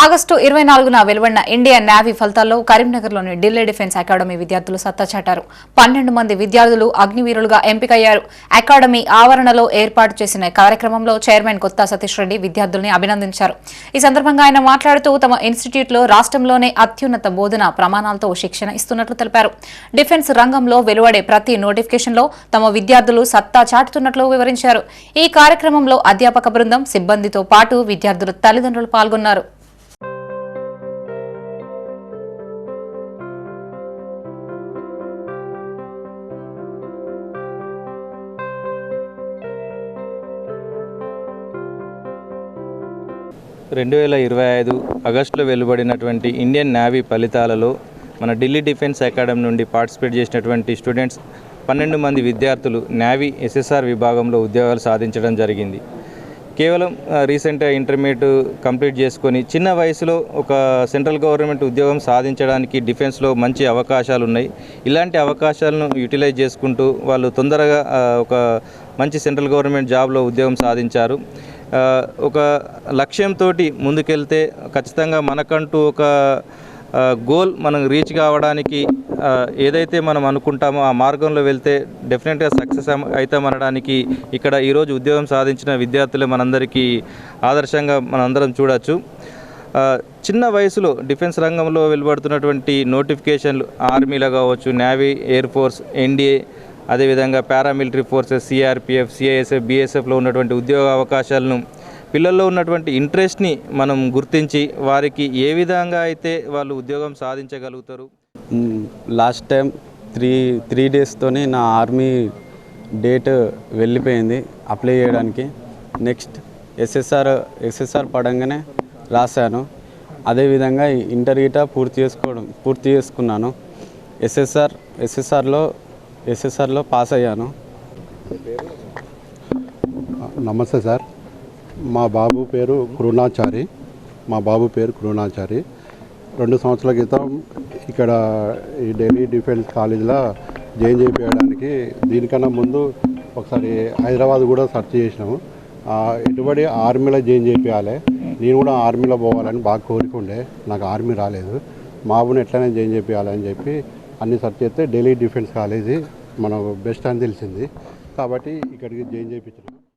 August ఇరవై నాలుగున వెలువడిన ఇండియన్ నేవీ ఫలితాల్లో కరీంనగర్లోని ఢిల్లీ డిఫెన్స్ అకాడమీ విద్యార్థులు సత్తా చాటారు. పన్నెండు మంది విద్యార్థులు అగ్నివీరులుగా ఎంపికయ్యారు. అకాడమీ ఆవరణలో ఏర్పాటు చేసిన కార్యక్రమంలో చైర్మన్ కొత్త సతీష్ రెడ్డి విద్యార్థుల్ని అభినందించారు. ఈ సందర్భంగా ఆయన మాట్లాడుతూ తమ ఇన్స్టిట్యూట్లో రాష్ట్రంలోనే అత్యున్నత బోధన ప్రమాణాలతో శిక్షణ ఇస్తున్నట్లు తెలిపారు. డిఫెన్స్ రంగంలో వెలువడే ప్రతి నోటిఫికేషన్లో తమ విద్యార్థులు సత్తా చాటుతున్నట్లు వివరించారు. ఈ కార్యక్రమంలో అధ్యాపక బృందం సిబ్బందితో పాటు విద్యార్థుల తల్లిదండ్రులు పాల్గొన్నారు. రెండు వేల ఇరవై ఐదు ఆగస్టులో వెలువడినటువంటి ఇండియన్ నేవీ ఫలితాలలో మన ఢిల్లీ డిఫెన్స్ అకాడమీ నుండి పార్టిసిపేట్ చేసినటువంటి స్టూడెంట్స్ పన్నెండు మంది విద్యార్థులు నేవీ ఎస్ఎస్ఆర్ విభాగంలో ఉద్యోగాలు సాధించడం జరిగింది. కేవలం రీసెంట్గా ఇంటర్మీడియట్ కంప్లీట్ చేసుకొని చిన్న వయసులో ఒక సెంట్రల్ గవర్నమెంట్ ఉద్యోగం సాధించడానికి డిఫెన్స్లో మంచి అవకాశాలు ఉన్నాయి ఇలాంటి అవకాశాలను యూటిలైజ్ చేసుకుంటూ వాళ్ళు తొందరగా ఒక మంచి సెంట్రల్ గవర్నమెంట్ జాబ్లో ఉద్యోగం సాధించారు. ఒక లక్ష్యంతో ముందుకెళ్తే ఖచ్చితంగా మనకంటూ ఒక గోల్ మనం రీచ్ కావడానికి ఏదైతే మనం అనుకుంటామో ఆ మార్గంలో వెళ్తే డెఫినెట్గా సక్సెస్ అవుతామనడానికి ఇక్కడ ఈరోజు ఉద్యోగం సాధించిన విద్యార్థులే మనందరికీ ఆదర్శంగా మనందరం చూడవచ్చు చిన్న వయసులో డిఫెన్స్ రంగంలో వెలువడుతున్నటువంటి నోటిఫికేషన్లు ఆర్మీలో కావచ్చు నేవీ ఎయిర్ ఫోర్స్ ఎన్డీఏ అదేవిధంగా పారామిలిటరీ ఫోర్సెస్ సిఆర్పిఎఫ్ సిఐఎస్ఎఫ్ బిఎస్ఎఫ్లో ఉన్నటువంటి ఉద్యోగ అవకాశాలను పిల్లల్లో ఉన్నటువంటి ఇంట్రెస్ట్ని మనం గుర్తించి వారికి ఏ విధంగా అయితే వాళ్ళు ఉద్యోగం సాధించగలుగుతారు? లాస్ట్ టైం త్రీ త్రీ డేస్తోనే నా ఆర్మీ డేట్ వెళ్ళిపోయింది అప్లై చేయడానికి. నెక్స్ట్ ఎస్ఎస్ఆర్ ఎస్ఎస్ఆర్ పడంగానే రాశాను. అదేవిధంగా ఇంటర్ గిట పూర్తి చేసుకోవడం పూర్తి చేసుకున్నాను. ఎస్ఎస్ఆర్ ఎస్ఎస్ఆర్లో ఎస్ఎస్ఆర్లో పాస్ అయ్యాను. నమస్తే సార్. మా బాబు పేరు కృణాచారి. మా బాబు పేరు కృణాచారి. రెండు సంవత్సరాల క్రితం ఇక్కడ ఈ ఢిల్లీ డిఫెన్స్ కాలేజీలో జాయిన్ చేయించడానికి దీనికన్నా ముందు ఒకసారి హైదరాబాద్ కూడా సెర్చ్ చేసినాము. ఆ, ఆర్మీలో జాయిన్ చేయించాలి నేను కూడా ఆర్మీలో పోవాలని బాగా కోరిక ఉండే. నాకు ఆర్మీ రాలేదు. మా బాబుని ఎట్లనే జాయిన్ చేయించాలని చెప్పి అన్ని సెర్చ్ చేస్తే ఢిల్లీ డిఫెన్స్ కాలేజీ మనకు బెస్ట్ అని తెలిసింది. కాబట్టి ఇక్కడికి జాయిన్ చేయించారు.